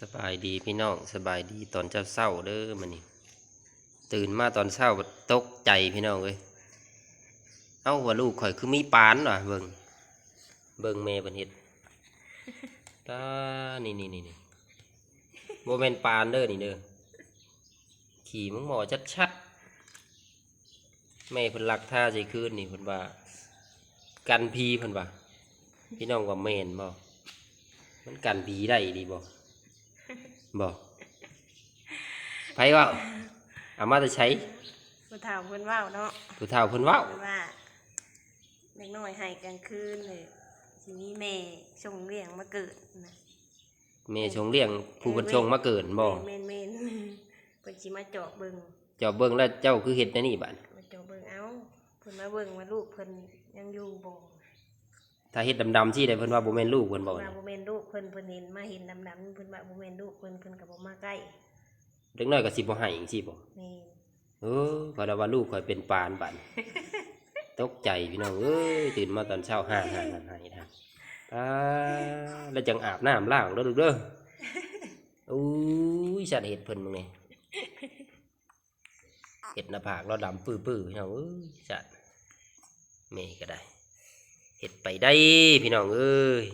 สบายดีพี่น้องสบายดีตอนเช้าเศร้าเด้อมันนี่ตื่นมาตอนเช้าตกใจพี่น้องเอ้ยเอ้าว่าลูกข่อยคือมีปานว่ะเบิงเบิงแม่เพิ่นเฮ็ดตานี่นี่นี่นี่โมเมนปานเด้อนี่เด้อขี่มึงหมอชัดๆแม่เพิ่นรักท่าใจคืนนี่เพิ่นว่า กันพีเพิ่นว่าพี่น้องว่าแม่นบ่มันกันผีได้ดีบ่ บอกไผเว่าเอามาจะใช้ผู้เฒ่าเพิ่นเว้าเนาะผู้เฒ่าเพิ่นเว้าเพิ่นว่าเด็กน้อยให้กลางคืนเลยทีนี้แม่ส่งเลี้ยงมาเกิดนะแม่ชงเลี้ยงผู้เพิ่นชงมาเกิดบ่แม่นแม่นแม่นเพิ่นสิมาเจาะเบิ่งเจ้าเบิ่งแล้วเจ้าคือเฮ็ดแนวนี่บัดมาเจาะเบิ่งเอ้าเพิ่นมาเบิ่งว่าลูกเพิ่นยังอยู่บ่ถ้าเฮ็ดดำๆที่ได้เพิ่นว่าบ่แม่นลูกเพิ่นบ่ว่านะบ่แม่น ลูกเพิ่นเพิ่นเห็นมาเห็นดำๆเพิ่นว่าบ่แม่นลูกเพิ่นเพิ่นก็บ่มาใกล้เด็กน้อยก็สิบ่ให้จังซี่บ่แม่นเออก็ได้ว่าลูกข่อยเป็นปานบัดตกใจพี่น้องเอ้ยตื่นมาตอนเช้าห่าห่าห่าห่าทางอ่าแล้วจังอาบน้ำล้างเด้อลูกเด้ออุ้ยสัตว์เห็ดเพิ่นมึงนี่เห็ดหน้าผากเราดำปื้อๆพี่น้องเอ้ยสัตว์แม่ก็ได้เห็ดไปได้พี่น้องเอ้ย